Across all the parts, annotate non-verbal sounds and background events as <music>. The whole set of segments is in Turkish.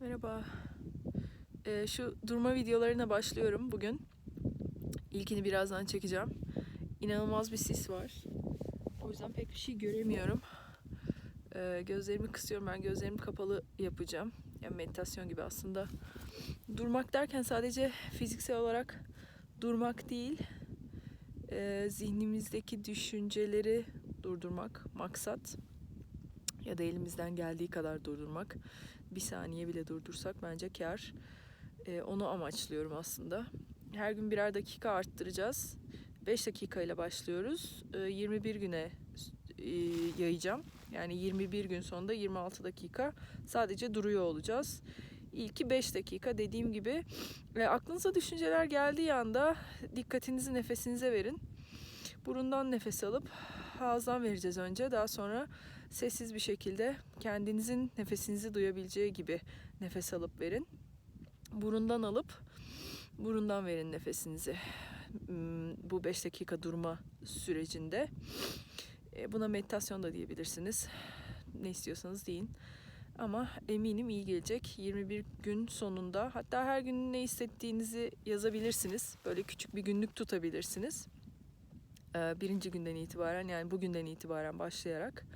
Merhaba. Ee, şu durma videolarına başlıyorum bugün. İlkini birazdan çekeceğim. İnanılmaz bir sis var. O yüzden pek bir şey göremiyorum. Ee, gözlerimi kısıyorum. Ben gözlerimi kapalı yapacağım. Yani meditasyon gibi aslında. Durmak derken sadece fiziksel olarak durmak değil, e, zihnimizdeki düşünceleri durdurmak maksat ya da elimizden geldiği kadar durdurmak. Bir saniye bile durdursak bence kar. Ee, onu amaçlıyorum aslında. Her gün birer dakika arttıracağız. 5 dakika ile başlıyoruz. Ee, 21 güne e, yayacağım. Yani 21 gün sonunda 26 dakika sadece duruyor olacağız. İlki 5 dakika dediğim gibi e, aklınıza düşünceler geldiği anda dikkatinizi nefesinize verin. Burundan nefes alıp ağızdan vereceğiz önce. Daha sonra sessiz bir şekilde kendinizin nefesinizi duyabileceği gibi nefes alıp verin. Burundan alıp burundan verin nefesinizi. Hmm, Bu 5 dakika durma sürecinde. E, Buna meditasyon da diyebilirsiniz. Ne istiyorsanız deyin. Ama eminim iyi gelecek. 21 gün sonunda hatta her gün ne hissettiğinizi yazabilirsiniz. Böyle küçük bir günlük tutabilirsiniz. Ee, Birinci günden itibaren yani bugünden itibaren başlayarak.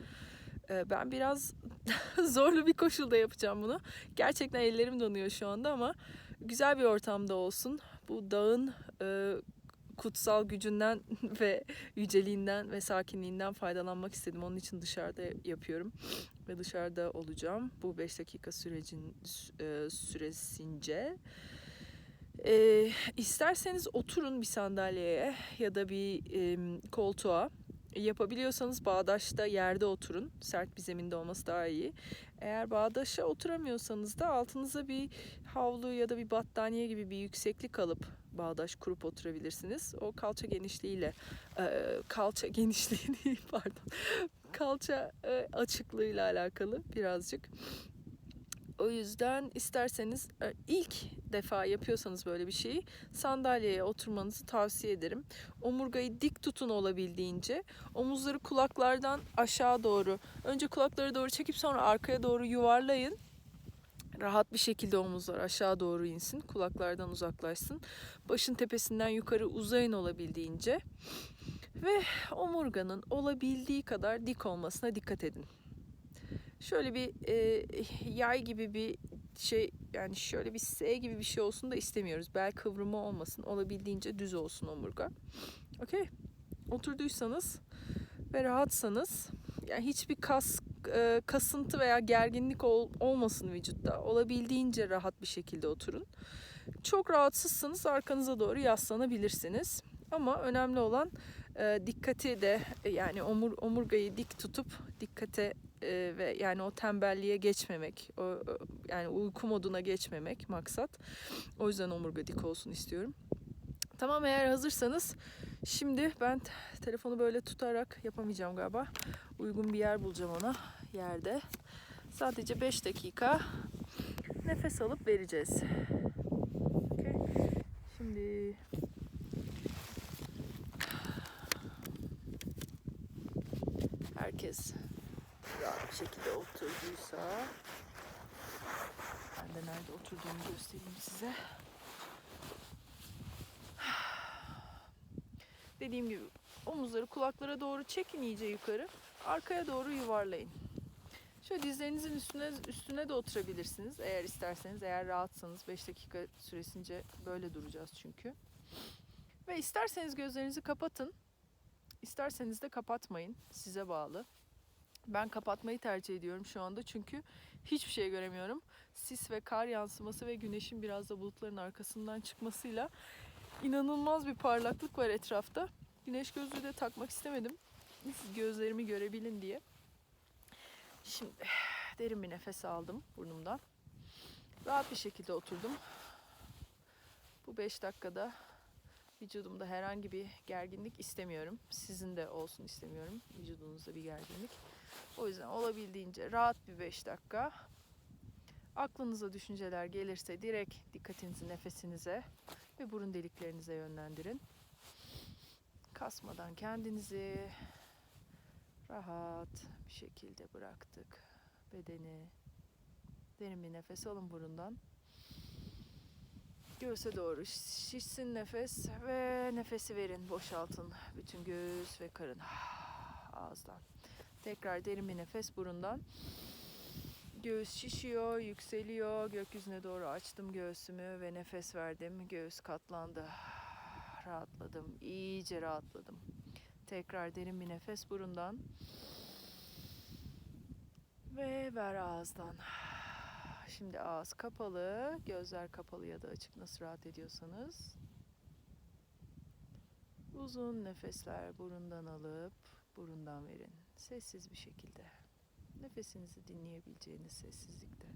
Ee, Ben biraz <laughs> zorlu bir koşulda yapacağım bunu. Gerçekten ellerim donuyor şu anda ama güzel bir ortamda olsun. Bu dağın e, kutsal gücünden <laughs> ve yüceliğinden ve sakinliğinden faydalanmak istedim. Onun için dışarıda yapıyorum ve dışarıda olacağım. Bu 5 dakika sürecin e, süresince. E, isterseniz oturun bir sandalyeye ya da bir e, koltuğa. Yapabiliyorsanız bağdaşta yerde oturun. Sert bir zeminde olması daha iyi. Eğer bağdaşa oturamıyorsanız da altınıza bir havlu ya da bir battaniye gibi bir yükseklik alıp bağdaş kurup oturabilirsiniz. O kalça genişliğiyle, e, kalça genişliği <laughs> değil pardon, kalça e, açıklığıyla alakalı birazcık. O yüzden isterseniz e, ilk defa yapıyorsanız böyle bir şeyi sandalyeye oturmanızı tavsiye ederim. Omurgayı dik tutun olabildiğince. Omuzları kulaklardan aşağı doğru, önce kulakları doğru çekip sonra arkaya doğru yuvarlayın. Rahat bir şekilde omuzlar aşağı doğru insin, kulaklardan uzaklaşsın. Başın tepesinden yukarı uzayın olabildiğince. Ve omurganın olabildiği kadar dik olmasına dikkat edin. Şöyle bir e, yay gibi bir şey yani şöyle bir S gibi bir şey olsun da istemiyoruz. Bel kıvrımı olmasın. Olabildiğince düz olsun omurga. Okey. Oturduysanız ve rahatsanız yani hiçbir kas e, kasıntı veya gerginlik ol, olmasın vücutta. Olabildiğince rahat bir şekilde oturun. Çok rahatsızsınız arkanıza doğru yaslanabilirsiniz. Ama önemli olan e, dikkati de yani omur, omurgayı dik tutup dikkate e, ve yani o tembelliğe geçmemek, o, yani uyku moduna geçmemek maksat. O yüzden omurga dik olsun istiyorum. Tamam eğer hazırsanız şimdi ben telefonu böyle tutarak yapamayacağım galiba. Uygun bir yer bulacağım ona yerde. Sadece 5 dakika nefes alıp vereceğiz. Okey. Şimdi herkes rahat bir şekilde oturduysa ben de nerede oturduğumu göstereyim size. <sighs> Dediğim gibi omuzları kulaklara doğru çekin iyice yukarı. Arkaya doğru yuvarlayın. Şöyle dizlerinizin üstüne üstüne de oturabilirsiniz eğer isterseniz. Eğer rahatsanız 5 dakika süresince böyle duracağız çünkü. Ve isterseniz gözlerinizi kapatın. İsterseniz de kapatmayın. Size bağlı. Ben kapatmayı tercih ediyorum şu anda çünkü hiçbir şey göremiyorum. Sis ve kar yansıması ve güneşin biraz da bulutların arkasından çıkmasıyla inanılmaz bir parlaklık var etrafta. Güneş gözlüğü de takmak istemedim. Siz gözlerimi görebilin diye. Şimdi <sighs> derin bir nefes aldım burnumdan. Rahat bir şekilde oturdum. Bu 5 dakikada vücudumda herhangi bir gerginlik istemiyorum. Sizin de olsun istemiyorum vücudunuzda bir gerginlik. O yüzden olabildiğince rahat bir 5 dakika. Aklınıza düşünceler gelirse direkt dikkatinizi nefesinize ve burun deliklerinize yönlendirin. Kasmadan kendinizi rahat bir şekilde bıraktık bedeni Derin bir nefes alın burundan. Göğüse doğru şişsin nefes ve nefesi verin. Boşaltın bütün göğüs ve karın. Ağızdan. Tekrar derin bir nefes burundan. Göğüs şişiyor, yükseliyor. Gökyüzüne doğru açtım göğsümü ve nefes verdim. Göğüs katlandı. Rahatladım. iyice rahatladım. Tekrar derin bir nefes burundan. Ve ver ağızdan. Şimdi ağız kapalı, gözler kapalı ya da açık nasıl rahat ediyorsanız. Uzun nefesler burundan alıp burundan verin. Sessiz bir şekilde. Nefesinizi dinleyebileceğiniz sessizlikte.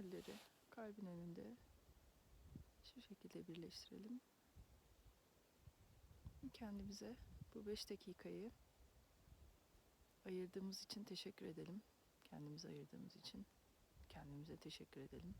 Elleri kalbin önünde şu şekilde birleştirelim. Kendimize bu 5 dakikayı ayırdığımız için teşekkür edelim. Kendimize ayırdığımız için kendimize teşekkür edelim.